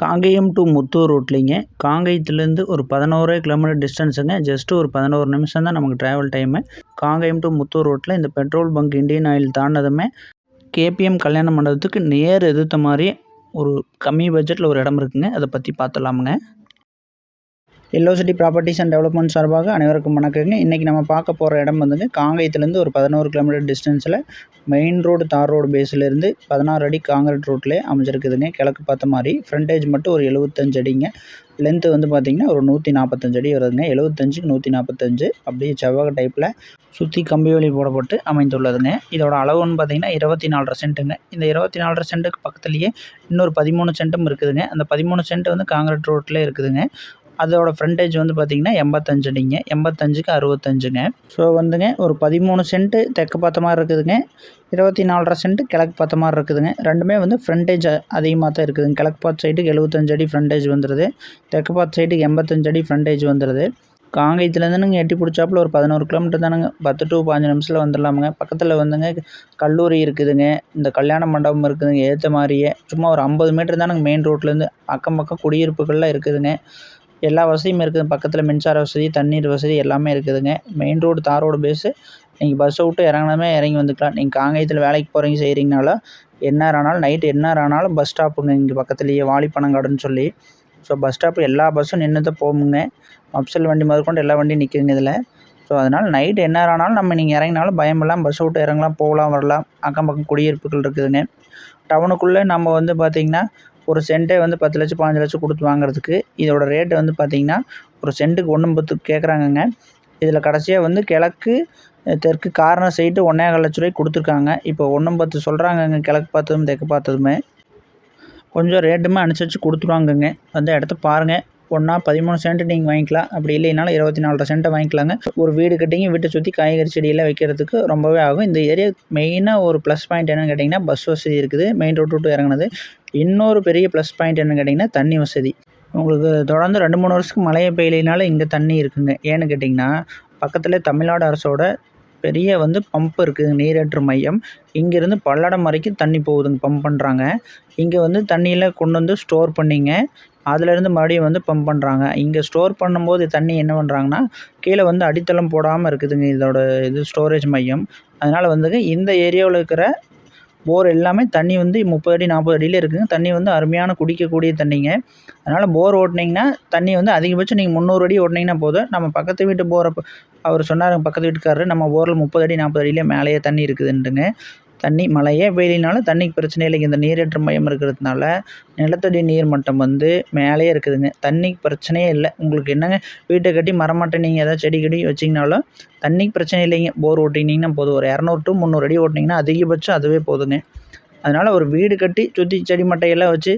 Kangeyam to Muthur ரூட்லிங்க காங்கேயத்துலேருந்து ஒரு பதினோரு கிலோமீட்டர் டிஸ்டன்ஸுங்க ஜஸ்ட்டு ஒரு பதினோரு நிமிஷம் தான் நமக்கு travel time Kangeyam to Muthur ரோட்டில் இந்த பெட்ரோல் பங்க் இண்டியன் ஆயில் தாண்டதுமே கேபிஎம் கல்யாண மண்டபத்துக்கு நேர் எதிர்த்த மாதிரி ஒரு கம்மி பட்ஜெட்டில் ஒரு இடம் இருக்குங்க. அதை பற்றி பார்த்துடலாமுங்க yellow city properties and development சார்பாக அனைவருக்கும் வணக்கங்க. இன்றைக்கி நம்ம பார்க்க போகிற இடம் வந்துங்க காங்கயத்துலேருந்து ஒரு பதினோரு கிலோமீட்டர் டிஸ்டன்ஸில் மெயின் ரோடு தார் ரோடு பேஸ்லேருந்து பதினாறு அடி காங்கிரீட் ரோட்லேயே அமைஞ்சிருக்குதுங்க. கிழக்கு பார்த்த மாதிரி ஃப்ரண்டேஜ் மட்டும் ஒரு எழுபத்தஞ்சு அடிங்க. லென்த்து வந்து பார்த்திங்கன்னா ஒரு நூற்றி நாற்பத்தஞ்சு அடி வருதுங்க. எழுபத்தஞ்சுக்கு நூற்றி நாற்பத்தஞ்சு அப்படியே செவ்வக டைப்பில் சுற்றி கம்பி வழி போடப்பட்டு அமைந்துள்ளதுங்க. இதோட அளவுன்னு பார்த்திங்கன்னா இருபத்தி நாலரை சென்ட்டுங்க. இந்த இருபத்தி நாலரை சென்ட்டுக்கு பக்கத்துலேயே இன்னொரு பதிமூணு சென்ட்டும் இருக்குதுங்க. அந்த பதிமூணு சென்ட் வந்து காங்கிரீட் ரோட்டில் இருக்குதுங்க. அதோட ஃப்ரண்டேஜ் வந்து பார்த்திங்கன்னா எண்பத்தஞ்சு அடிங்க எண்பத்தஞ்சுக்கு அறுபத்தஞ்சுங்க. ஸோ வந்துங்க ஒரு பதிமூணு சென்ட்டு தெற்கு பார்த்த மாதிரி இருக்குதுங்க. இருபத்தி நாலரை சென்ட்டு கிழக்கு பார்த்த மாதிரி இருக்குதுங்க. ரெண்டுமே வந்து ஃப்ரண்டேஜ் அதிகமாக தான் இருக்குதுங்க. கிழக்கு பார்த்த சைட்டுக்கு எழுபத்தஞ்சு அடி ஃப்ரண்டேஜ் வந்துடுது தெற்கு பார்த்த சைட்டுக்கு எண்பத்தஞ்சு அடி ஃப்ரண்டேஜ் வந்துடுது காங்கேயத்துலேருந்துங்க எட்டி பிடிச்சாப்புல ஒரு பதினோரு கிலோமீட்டர் தானுங்க. பத்து டு பாஞ்சு நிமிஷத்தில் வந்துடலாமுங்க. பக்கத்தில் வந்துங்க கல்லூரி இருக்குதுங்க. இந்த கல்யாண மண்டபம் இருக்குதுங்க. ஏற்ற மாதிரியே. சும்மா ஒரு ஐம்பது மீட்டர் தானுங்க மெயின் ரோட்லேருந்து அக்கம் பக்கம் குடியிருப்புகள்லாம் இருக்குதுங்க. எல்லா வசதியும் இருக்குது. பக்கத்தில் மின்சார வசதி தண்ணீர் வசதி எல்லாமே இருக்குதுங்க. மெயின் ரோடு தார் ரோடு பேஸு நீங்கள் பஸ்ஸை விட்டு இறங்குனதுமே இறங்கி வந்துக்கலாம். நீங்கள் காங்கேயத்தில் வேலைக்கு போகிறீங்க செய்கிறீங்கனாலும் என்ன ஆனாலும் நைட்டு என்ன ஆனாலும் பஸ் ஸ்டாப்புங்க இங்கே பக்கத்துலேயே வாலிப்பனங்காடுன்னு சொல்லி. ஸோ பஸ் ஸ்டாப்பு எல்லா பஸ்ஸும் நின்று தான் போகுங்க. மப்சல் வண்டி முதற்கொண்டு எல்லா வண்டியும் நிற்குதுங்க இதில். ஸோ அதனால் நைட்டு என்ன ஆனாலும் நம்ம நீங்கள் இறங்கினாலும் பயமில்லாம் பஸ்ஸை விட்டு இறங்கலாம் போகலாம் வரலாம். அக்கம் பக்கம் குடியிருப்புகள் இருக்குதுங்க. டவுனுக்குள்ளே நம்ம வந்து பார்த்திங்கன்னா ஒரு சென்ட்டே வந்து பத்து லட்சம் பாஞ்சு லட்சம் கொடுத்து வாங்குறதுக்கு இதோட ரேட்டு வந்து பார்த்திங்கன்னா ஒரு சென்ட்டுக்கு ஒன்று பத்து கேட்குறாங்கங்க இதில் கடைசியாக வந்து கிழக்கு தெற்கு கார்னர் சைட்டு ஒன்றே லட்ச ரூபாய்க்கு கொடுத்துருக்காங்க. இப்போ ஒன்றும் பத்து சொல்கிறாங்கங்க கிழக்கு பார்த்ததும் தெற்கு பார்த்ததுமே. கொஞ்சம் ரேட்டுமே அனுசரித்து கொடுத்துருவாங்கங்க. வந்து இடத்த பாருங்கள் ஒன்றா பதிமூணு சென்ட் நீங்கள் வாங்கிக்கலாம். அப்படி இல்லைனாலும் இருபத்தி நாலரை சென்ட்டை வாங்கிக்கலாங்க. ஒரு வீடு கட்டிங்க வீட்டை சுற்றி காய்கறி செடியெல்லாம் வைக்கிறதுக்கு ரொம்பவே ஆகும். இந்த ஏரியா மெயினாக ஒரு ப்ளஸ் பாயிண்ட் என்னென்னு கேட்டிங்கன்னா பஸ் வசதி இருக்குது. மெயின் ரோட்டு விட்டு இறங்குனது. இன்னொரு பெரிய ப்ளஸ் பாயிண்ட் என்னென்னு கேட்டிங்கன்னா தண்ணி வசதி. உங்களுக்கு தொடர்ந்து ரெண்டு மூணு வருஷத்துக்கு மழையை பெய்யலைனாலும் இங்கே தண்ணி இருக்குங்க. ஏன்னு கேட்டிங்கன்னா பக்கத்தில் தமிழ்நாடு அரசோட பெரிய வந்து பம்ப் இருக்குது நீரேற்று மையம். இங்கேருந்து பல்லடம் வரைக்கும் தண்ணி போகுதுங்க பம்ப் பண்ணுறாங்க இங்கே வந்து தண்ணியில் கொண்டு வந்து ஸ்டோர் பண்ணிங்க. அதுலேருந்து மறுபடியும் வந்து பம்ப் பண்ணுறாங்க இங்கே ஸ்டோர் பண்ணும்போது தண்ணி என்ன பண்ணுறாங்கன்னா கீழே வந்து அடித்தளம் போடாமல் இருக்குதுங்க இதோட இது ஸ்டோரேஜ் மையம். அதனால் வந்துங்க இந்த ஏரியாவில் இருக்கிற போர் எல்லாமே தண்ணி வந்து முப்பது அடி நாற்பது அடியில் இருக்குதுங்க தண்ணி வந்து அருமையான குடிக்கக்கூடிய தண்ணிங்க. அதனால் போர் ஓட்டினீங்கன்னா தண்ணி வந்து அதிகபட்சம் நீங்கள் முந்நூறு அடி ஓட்டினீங்கன்னா போதும். நம்ம பக்கத்து வீட்டு போரை அவர் சொன்னார் பக்கத்து வீட்டுக்காரரு நம்ம போரில் முப்பது அடி நாற்பது அடியிலே மேலேயே தண்ணி இருக்குதுன்ட்டுங்க தண்ணி மழையே பெய்யலினாலும் தண்ணிக்கு பிரச்சனை இல்லைங்க. இந்த நீரேற்று மையம் இருக்கிறதுனால நிலத்தடி நீர் மட்டம் வந்து மேலேயே இருக்குதுங்க. தண்ணிக்கு பிரச்சனையே இல்லை. உங்களுக்கு என்னங்க? வீட்டை கட்டி மரமாட்டை நீங்கள் ஏதாவது செடி கொடி வச்சிங்கனாலும் தண்ணிக்கு பிரச்சனை இல்லைங்க. போர் ஓட்டினீங்கன்னா போதும். ஒரு இரநூறு டு முந்நூறு அடி ஓட்டினீங்கன்னா அதிகபட்சம் அதுவே போதுங்க. அதனால் ஒரு வீடு கட்டி சுற்றி செடி மட்டையெல்லாம் வச்சு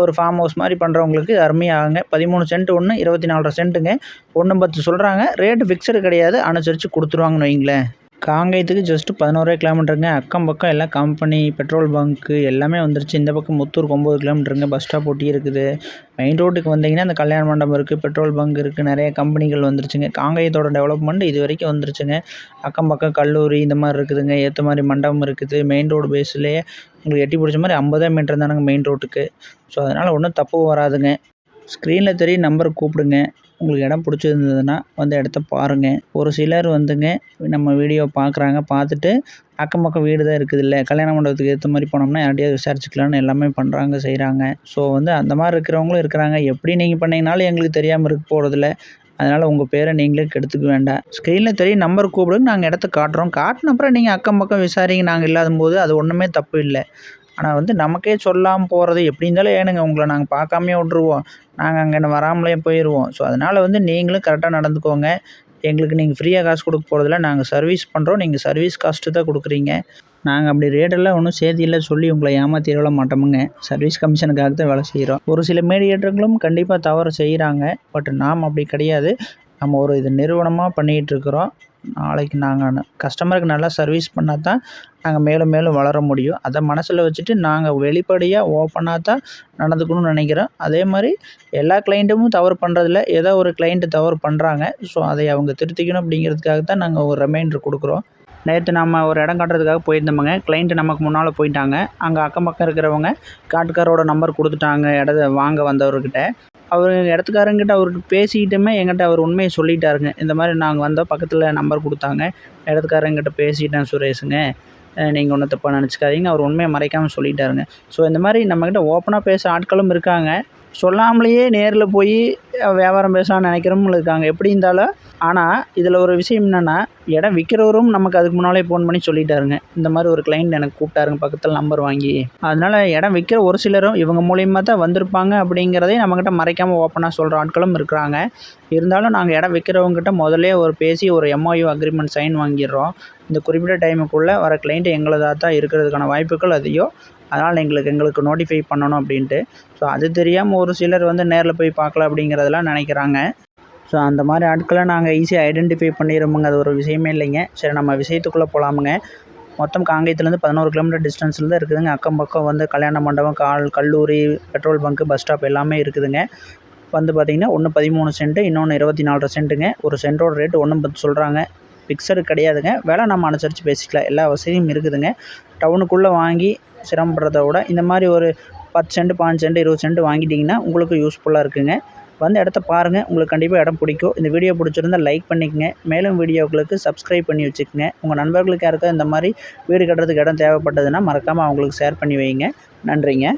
ஒரு ஃபார்ம் ஹவுஸ் மாதிரி பண்ணுறவங்களுக்கு அருமையாகுங்க. பதிமூணு சென்ட் ஒன்று இருபத்தி நாலரை சென்ட்டுங்க ஒன்று பத்து சொல்கிறாங்க ரேட்டு ஃபிக்ஸடு கிடையாது. அனுசரித்து கொடுத்துருவாங்கன்னு வைங்களேன். காங்கேயத்துக்கு ஜஸ்ட்டு பதினோரே கிலோமீட்டருங்க அக்கம் பக்கம் எல்லாம் கம்பெனி பெட்ரோல் பங்க்கு எல்லாமே வந்துருச்சு. இந்த பக்கம் முத்தூருக்கு ஒம்பது கிலோமீட்டருங்க பஸ் ஸ்டாப் ஒட்டி இருக்குது. மெயின் ரோட்டுக்கு வந்தீங்கன்னா அந்த கல்யாண மண்டபம் இருக்குது பெட்ரோல் பங்க் இருக்குது நிறைய கம்பெனிகள் வந்துருச்சுங்க. காங்கேயத்தோட டெவலப்மெண்ட் இது வரைக்கும் வந்துருச்சுங்க. அக்கம் பக்கம் கல்லூரி இந்த மாதிரி இருக்குதுங்க. ஏற்ற மாதிரி மண்டபம் இருக்குது. மெயின் ரோடு பேஸ்லேயே உங்களுக்கு எட்டி பிடிச்ச மாதிரி ஐம்பதே மீட்டர் தானுங்க மெயின் ரோட்டுக்கு ஸோ அதனால் ஒன்றும் தப்பு வராதுங்க. ஸ்க்ரீனில் தெரிய நம்பருக்கு கூப்பிடுங்க. உங்களுக்கு இடம் பிடிச்சிருந்ததுன்னா வந்து இடத்த பாருங்கள் ஒரு சிலர் வந்துங்க நம்ம வீடியோ பார்க்குறாங்க பார்த்துட்டு அக்கம் பக்கம் வீடு தான் இருக்குது இல்லை கல்யாண மண்டபத்துக்கு ஏற்ற மாதிரி போனோம்னா யார்ட்டையாவது விசாரிச்சுக்கலாம்னு எல்லாமே பண்ணுறாங்க செய்கிறாங்க ஸோ வந்து அந்த மாதிரி இருக்கிறவங்களும் இருக்கிறாங்க. எப்படி நீங்கள் பண்ணிங்கனாலும் எங்களுக்கு தெரியாமல் இருக்க போகிறதில்ல அதனால் உங்கள் பேரை நீங்களே கெடுத்துக்க வேண்டாம். ஸ்க்ரீனில் தெரியும் நம்பர் கூப்பிடுங்க நாங்கள் இடத்த காட்டுறோம். காட்டின அப்புறம் நீங்கள் அக்கம் பக்கம் விசாரிங்க நாங்கள் இல்லாத போது அது ஒன்றுமே தப்பு இல்லை. ஆனால் வந்து நமக்கே சொல்லாமல் போகிறது எப்படி இருந்தாலும் ஏனுங்க உங்களை நாங்கள் பார்க்காமையே விட்ருவோம் நாங்கள் அங்கே வராமலே போயிடுவோம் ஸோ அதனால் வந்து நீங்களும் கரெக்டாக நடந்துக்கோங்க. எங்களுக்கு நீங்கள் ஃப்ரீயாக காசு கொடுக்க போகிறதில்ல நாங்கள் சர்வீஸ் பண்ணுறோம் நீங்கள் சர்வீஸ் காஸ்ட்டு தான் கொடுக்குறீங்க. நாங்கள் அப்படி ரேட்டெல்லாம் ஒன்றும் சேதியில் சொல்லி உங்களை ஏமாற்றி விட மாட்டோமுங்க. சர்வீஸ் கமிஷனுக்காக தான் வேலை செய்கிறோம் ஒரு சில மீடியேட்டர்களும் கண்டிப்பாக தவறு செய்கிறாங்க பட் நாம் அப்படி கிடையாது. நம்ம ஒரு இது நிறுவனமாக பண்ணிகிட்ருக்குறோம் நாளைக்கு நாங்கள் கஸ்டமருக்கு நல்லா சர்வீஸ் பண்ணால் தான் நாங்கள் மேலும் மேலும் வளர முடியும். அதை மனசில் வச்சுட்டு நாங்கள் வெளிப்படையாக ஓப்பனாக தான் நடந்துக்கணும்னு நினைக்கிறோம். அதே மாதிரி எல்லா கிளைண்ட்டும் தவறு பண்ணுறதில்ல ஏதோ ஒரு கிளைண்ட்டு தவறு பண்ணுறாங்க ஸோ அதை அவங்க திருத்திக்கணும் அப்படிங்கிறதுக்காக தான் நாங்கள் ஒரு ரிமைண்டர் கொடுக்குறோம். நேற்று நம்ம ஒரு இடம் காட்டுறதுக்காக போயிருந்தோமுங்க. கிளைண்ட்டு நமக்கு முன்னால் போயிட்டாங்க. அங்கே அக்கம் பக்கம் இருக்கிறவங்க காட்டுக்காரோட நம்பர் கொடுத்துட்டாங்க. இடத்த வாங்க வந்தவர்கிட்ட. அவர் இடத்துக்காரங்கிட்ட அவர்கிட்ட பேசிக்கிட்டுமே என்கிட்ட அவர் உண்மையை சொல்லிட்டாருங்க. இந்த மாதிரி நாங்கள் வந்தோம் பக்கத்தில் நம்பர் கொடுத்தாங்க. இடத்துக்காரங்கிட்ட பேசிட்டேன் சுரேஷுங்க. நீங்கள் ஒன்றும் தப்பாக நினச்சிக்காதீங்க. அவர் உண்மையை மறைக்காமல் சொல்லிட்டாருங்க. ஸோ இந்த மாதிரி நம்மக்கிட்ட ஓப்பனாக பேச ஆட்களும் இருக்காங்க. சொல்லாமலேயே நேரில் போய் வியாபாரம் பேசலாம்னு நினைக்கிறவங்களும் இருக்காங்க. எப்படி இருந்தாலும் ஆனால் இதில் ஒரு விஷயம் என்னென்னா இடம் விற்கிறவரும் நமக்கு அதுக்கு முன்னாலே ஃபோன் பண்ணி சொல்லிட்டாருங்க. இந்த மாதிரி ஒரு கிளைண்ட் எனக்கு கூப்பிட்டாருங்க பக்கத்தில் நம்பர் வாங்கி. அதனால் இடம் விற்கிற ஒரு சிலரும் இவங்க மூலியமாக தான் வந்திருப்பாங்க அப்படிங்கிறதே நம்மக்கிட்ட மறைக்காமல் ஓப்பனாக சொல்கிற ஆட்களும் இருக்கிறாங்க. இருந்தாலும் நாங்கள் இடம் விற்கிறவங்ககிட்ட முதல்லே ஒரு பேசி ஒரு எம்ஓயு அக்ரிமெண்ட் சைன் வாங்கிடுறோம். இந்த குறிப்பிட்ட டைமுக்குள்ளே வர கிளைண்ட்டு எங்களதாக தான் இருக்கிறதுக்கான வாய்ப்புகள் அதிகம். அதனால் எங்களுக்கு எங்களுக்கு நோட்டிஃபை பண்ணணும் அப்படின்ட்டு. ஸோ அது தெரியாமல் ஒரு சிலர் வந்து நேரில் போய் பார்க்கல அப்படிங்கிறதெல்லாம் நினைக்கிறாங்க. ஸோ அந்த மாதிரி ஆட்களை நாங்கள் ஈஸியாக ஐடென்டிஃபை பண்ணிடுவோமுங்க அது ஒரு விஷயமே இல்லைங்க. சரி நம்ம விஷயத்துக்குள்ளே போகலாமுங்க மொத்தம் காங்கேயத்துலேருந்து பதினோரு கிலோமீட்டர் டிஸ்டன்ஸில் தான் இருக்குதுங்க. அக்கம் பக்கம் வந்து கல்யாண மண்டபம் கால் கல்லூரி பெட்ரோல் பங்க்கு பஸ் ஸ்டாப் எல்லாமே இருக்குதுங்க. வந்து பார்த்திங்கன்னா ஒன்று பதிமூணு சென்ட்டு இன்னொன்று இருபத்தி நாலரை சென்ட்டுங்க ஒரு சென்ட்டோட ரேட்டு ஒன்றும் பத்து சொல்கிறாங்க ஃபிக்ஸடு கிடையாதுங்க. விலை நம்ம அனுசரித்து பேசிக்கலாம். எல்லா வசதியும் இருக்குதுங்க. டவுனுக்குள்ளே வாங்கி சிரமப்படுறத விட இந்த மாதிரி ஒரு பத்து சென்ட் பாஞ்சு சென்ட் இருபது சென்ட் வாங்கிட்டிங்கன்னா உங்களுக்கு யூஸ்ஃபுல்லாக இருக்குங்க. வந்து இடத்த பாருங்கள் உங்களுக்கு கண்டிப்பாக இடம் பிடிக்கும். இந்த வீடியோ பிடிச்சிருந்தால் லைக் பண்ணிக்கங்க. மேலும் வீடியோக்களுக்கு சப்ஸ்கிரைப் பண்ணி வச்சுக்கோங்க. உங்கள் நண்பர்களுக்கு யாருக்கா இந்த மாதிரி வீடு கட்டுறதுக்கு இடம் தேவைப்பட்டதுன்னா மறக்காமல் அவங்களுக்கு ஷேர் பண்ணி வைங்க. நன்றிங்க.